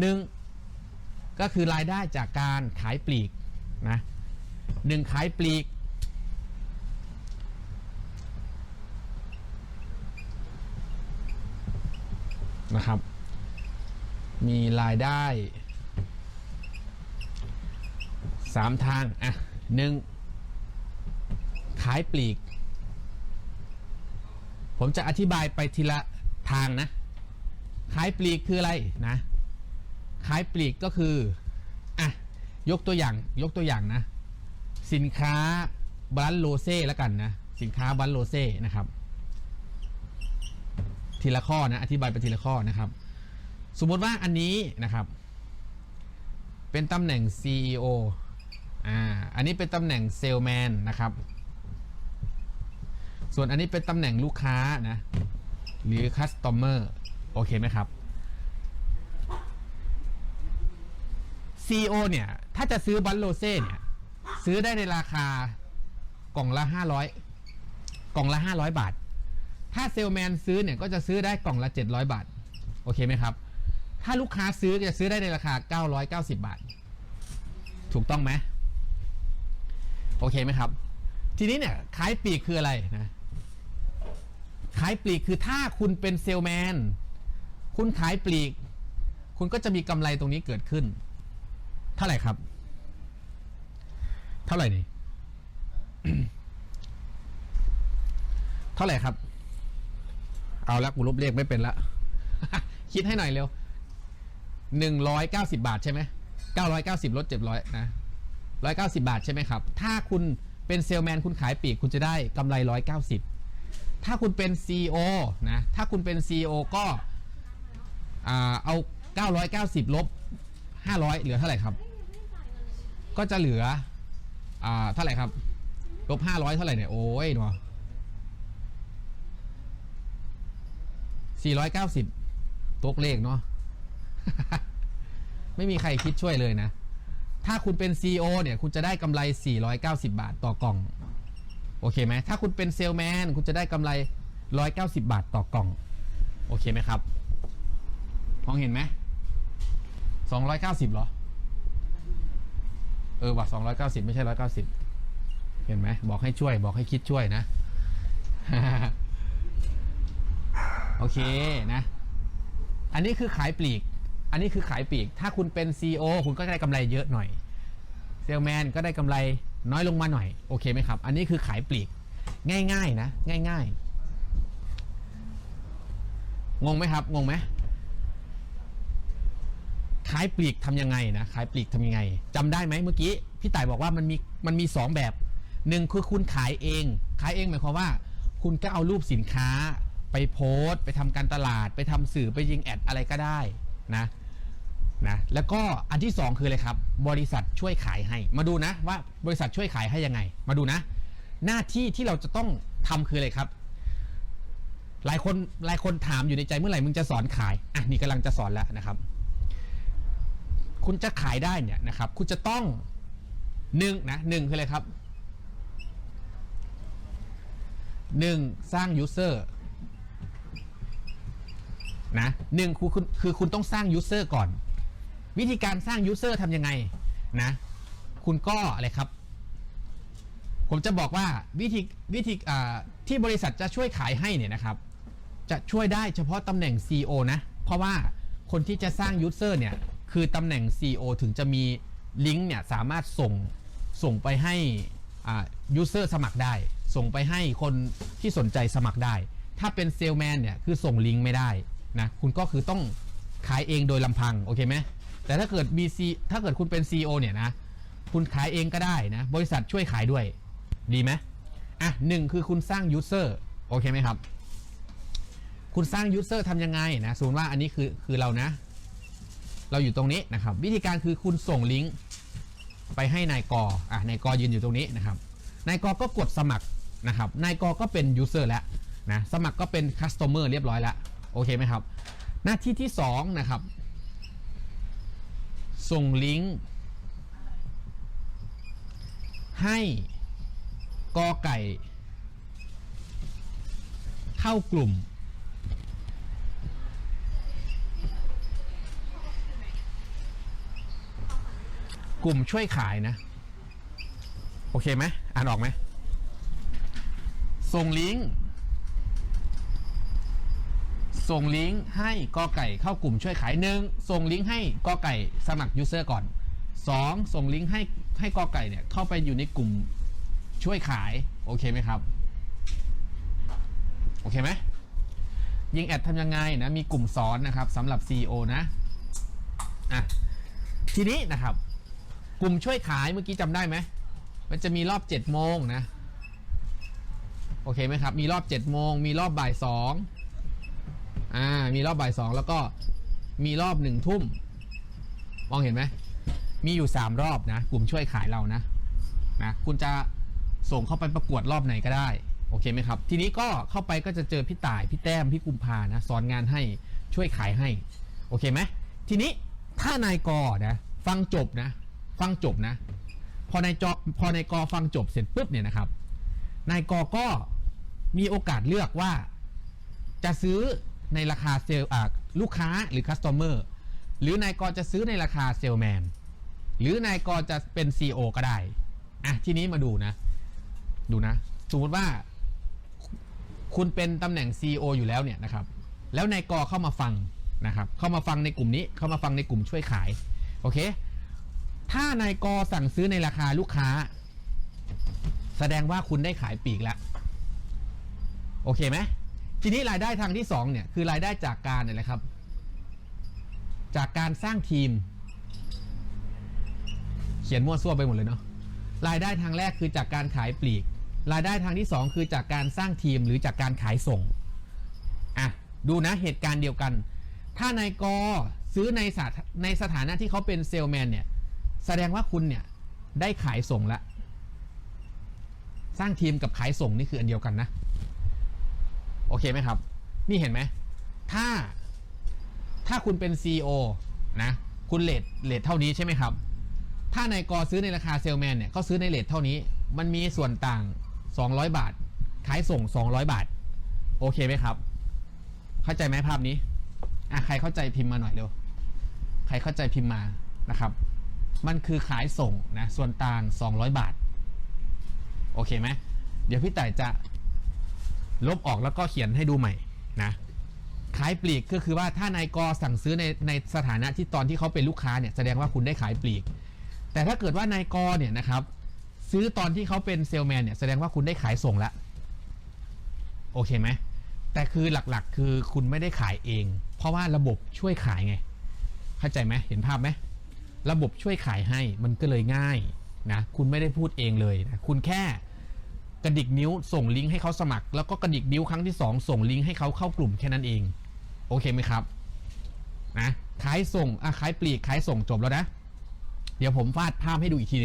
หนึ่งก็คือรายได้จากการขายปลีกนะหนึ่งขายปลีก นะครับ มีรายได้สามทาง อะหนึ่งขายปลีก ผมจะอธิบายไปทีละทางนะ ขายปลีกคืออะไรนะ ขายปลีกก็คืออะยกตัวอย่างยกตัวอย่างนะ สินค้าบรันโลเซ่แล้วกันนะ สินค้าบรันโลเซ่นะครับ ทีละข้อนะอธิบายไปทีละข้อนะครับ สมมติว่าอันนี้นะครับ เป็นตำแหน่ง CEO อ่าอันนี้เป็นตำแหน่งเซลแมนนะครับ ส่วนอันนี้เป็นตำแหน่งลูกค้านะ หรือ Customer โอเคไหมครับ CEO เนี่ย ถ้าจะซื้อบัลโลเซ่เนี่ย ซื้อได้ในราคากล่องละ500กล่องละ500บาท ถ้าเซลแมนซื้อเนี่ยก็จะซื้อได้กล่องละ700บาท โอเคไหมครับ ถ้าลูกค้าซื้อจะซื้อได้ในราคา990บาท ถูกต้องไหมโอเคไหมครับ ทีนี้เนี่ยขายปลีกคืออะไรนะขายปลีกคือถ้าคุณเป็นเซลแมน คุณขายปลีก คุณก็จะมีกำไรตรงนี้เกิดขึ้น เท่าไหร่ครับ เท่าไหร่นี่เท่าไหร่ครับ เอาละกูลบเลขไม่เป็นละ คิดให้หน่อยเร็วหนึ่งร้อยเก้าสิบาทใช่ไหมเก้าร้อยเก้าสิบลดเจ็ดร้อยนะร้อยเก้าสิบาทใช่ไหมครับ ถ้าคุณเป็นเซลแมนคุณขายปีกคุณจะได้กำไรร้อยเก้าสิบถ้าคุณเป็น CEO นะ ถ้าคุณเป็น CEO ก็อ่าเอา 990 ลบ 500 เหลือเท่าไหร่ครับ ก็จะเหลือ อ่าเท่าไหร่ครับลบ500เท่าไหร่เนี่ย โอ้ยเนาะ490ตกเลขเนาะไม่มีใครคิดช่วยเลยนะ ถ้าคุณเป็น CEO เนี่ย คุณจะได้กำไร 490 บาทต่อกล่อง โอเคไหม ถ้าคุณเป็นเซลแมน คุณจะได้กำไร 190 บาทต่อกล่อง โอเคไหมครับ มองเห็นไหม 290เหรอ เออว่ะ290ไม่ใช่190เห็นไหมบอกให้ช่วย บอกให้คิดช่วยนะ โอเคนะ อันนี้คือขายปลีก อันนี้คือขายปลีก ถ้าคุณเป็น CEO คุณก็ได้กำไรเยอะหน่อย เซลแมนก็ได้กำไรน้อยลงมาหน่อย โอเคไหมครับ อันนี้คือขายปลีก ง่าย ๆ นะ ง่าย ๆ งงไหมครับ งงไหม ขายปลีกทำยังไงนะขายปลีกทำยังไงจำได้ไหมเมื่อกี้พี่ต่ายบอกว่ามันมีมันมีสองแบบหนึ่งคือคุณขายเอง ขายเองหมายความว่า คุณก็เอารูปสินค้า ไปโพสต์ ไปทำการตลาด ไปทำสื่อไปยิงแอดอะไรก็ได้นะนะแล้วก็อันที่สองคืออะไรครับ บริษัทช่วยขายให้ มาดูนะว่าบริษัทช่วยขายให้ยังไง มาดูนะ หน้าที่ที่เราจะต้องทำคืออะไรครับ หลายคนหลายคนถามอยู่ในใจเมื่อไหร่มึงจะสอนขายอะนี่กำลังจะสอนแล้วนะครับ คุณจะขายได้เนี่ยนะครับ คุณจะต้องหนึ่งนะหนึ่งคืออะไรครับหนึ่งสร้างยูเซอร์นะหนึ่งคือคุณคือคุณต้องสร้างยูเซอร์ก่อน วิธีการสร้างยูเซอร์ทำยังไงนะ คุณก็อะไรครับ ผมจะบอกว่าวิธีวิธีที่บริษัทจะช่วยขายให้เนี่ยนะครับ จะช่วยได้เฉพาะตำแหน่ง CEO นะ เพราะว่าคนที่จะสร้างยูเซอร์เนี่ย คือตำแหน่ง CEO ถึงจะมีลิงก์เนี่ยสามารถส่งส่งไปให้ยูเซอร์สมัครได้ ส่งไปให้คนที่สนใจสมัครได้ ถ้าเป็นเซลแมนเนี่ยคือส่งลิงก์ไม่ได้นะคุณก็คือต้องขายเองโดยลำพังโอเคไหมแต่ถ้าเกิด BC ถ้าเกิดคุณเป็น CEO เนี่ยนะคุณขายเองก็ได้นะ บริษัทช่วยขายด้วยดีไหมอะหนึ่งคือคุณสร้างยูเซอร์โอเคไหมครับ คุณสร้างยูเซอร์ทำยังไงนะสมมติว่าอันนี้คือคือเรานะ เราอยู่ตรงนี้นะครับ วิธีการคือคุณส่งลิงก์ไปให้นายกอะนายกอยืนอยู่ตรงนี้นะครับนายกอก็กดสมัครนะครับนายกอก็เป็นยูเซอร์แล้วนะสมัครก็เป็นคัสเตอร์เรียบร้อยแล้วโอเคไหมครับ หน้าที่ที่สองนะครับ ส่งลิงก์ให้กอไก่ เข้ากลุ่ม กลุ่มช่วยขายนะ โอเคไหมอ่านออกไหม ส่งลิงก์ส่งลิงก์ให้กอไก่เข้ากลุ่มช่วยขายหนึ่งส่งลิงก์ให้กอไก่สมัครยูเซอร์ก่อนสองส่งลิงก์ให้ให้กอไก่เนี่ยเข้าไปอยู่ในกลุ่มช่วยขาย โอเคไหมครับ โอเคไหมยิงแอดทำยังไงนะ มีกลุ่มสอนนะครับสำหรับ CEO นะอะทีนี้นะครับ กลุ่มช่วยขายเมื่อกี้จำได้ไหม มันจะมีรอบ7โมงนะ โอเคไหมครับ มีรอบ7โมง มีรอบบ่ายสองอ่า มีรอบบ่ายสองแล้วก็มีรอบหนึ่งทุ่ม มองเห็นไหม มีอยู่ 3 รอบนะ กลุ่มช่วยขายเรานะ นะ คุณจะส่งเข้าไปประกวดรอบไหนก็ได้ โอเคไหมครับ ทีนี้ก็เข้าไปก็จะเจอพี่ต่าย พี่แต้ม พี่กุมภานะ สอนงานให้ ช่วยขายให้ โอเคไหม ทีนี้ถ้านายกอนะ ฟังจบนะ ฟังจบนะ พอนายจอพอนายกอฟังจบเสร็จปุ๊บเนี่ยนะครับ นายกอก็มีโอกาสเลือกว่า จะซื้อในราคาเซลล์ลูกค้าหรือคัส t อ m เมอร์หรือนายกอจะซื้อในราคาเซลแมนหรือนายกอจะเป็น CEO ก็ได้ อะ ทีนี้มาดูนะ ดูนะ สมมติว่า คุณเป็นตำแหน่ง CEO อยู่แล้วเนี่ยนะครับ แล้วนายกอเข้ามาฟังนะครับ เข้ามาฟังในกลุ่มนี้ เข้ามาฟังในกลุ่มช่วยขาย โอเค ถ้านายกสั่งซื้อในราคาลูกค้า แสดงว่าคุณได้ขายปลีกแล้ว โอเคไหมทีนี้รายได้ทางที่สองเนี่ยคือรายได้จากการอะไรครับ จากการสร้างทีม เขียนมั่วซั่วไปหมดเลยเนาะรายได้ทางแรกคือจากการขายปลีก รายได้ทางที่สองคือจากการสร้างทีมหรือจากการขายส่งอะดูนะเหตุการณ์เดียวกัน ถ้านายกซื้อในสถในสถานะที่เขาเป็นเซลแมนเนี่ย แสดงว่าคุณเนี่ยได้ขายส่งแล้วสร้างทีมกับขายส่งนี่คืออันเดียวกันนะ โอเคไหมครับ นี่เห็นไหม ถ้าถ้าคุณเป็น CEO นะ คุณเลทเลทเท่านี้ใช่ไหมครับ ถ้านายกซื้อในราคาเซลแมนเนี่ยเขาซื้อในเลทเท่านี้ มันมีส่วนต่าง 200 บาท ขายส่ง 200 บาท โอเคไหมครับ เข้าใจไหมภาพนี้อะใครเข้าใจพิมพ์มาหน่อยเร็ว ใครเข้าใจพิมพ์มานะครับ มันคือขายส่งนะส่วนต่าง 200 บาท โอเคไหมเดี๋ยวพี่ต่ายจะลบออกแล้วก็เขียนให้ดูใหม่นะขายปลีกก็คือว่าถ้านายกสั่งซื้อในในสถานะที่ตอนที่เขาเป็นลูกค้าเนี่ยแสดงว่าคุณได้ขายปลีก แต่ถ้าเกิดว่านายกเนี่ยนะครับ ซื้อตอนที่เขาเป็นเซลแมนเนี่ยแสดงว่าคุณได้ขายส่งแล้วโอเคไหมแต่คือหลักๆ คือคุณไม่ได้ขายเอง เพราะว่าระบบช่วยขายไง เข้าใจไหมเห็นภาพไหม ระบบช่วยขายให้มันก็เลยง่ายนะคุณไม่ได้พูดเองเลยนะคุณแค่กระดิกนิ้วส่งลิงก์ให้เขาสมัคร แล้วก็กระดิกนิ้วครั้งที่ 2 ส่งลิงก์ให้เขาเข้ากลุ่มแค่นั้นเอง โอเคไหมครับนะขายส่งอะขายปลีกขายส่งจบแล้วนะ เดี๋ยวผมฟาดภาพให้ดูอีกทีหนึง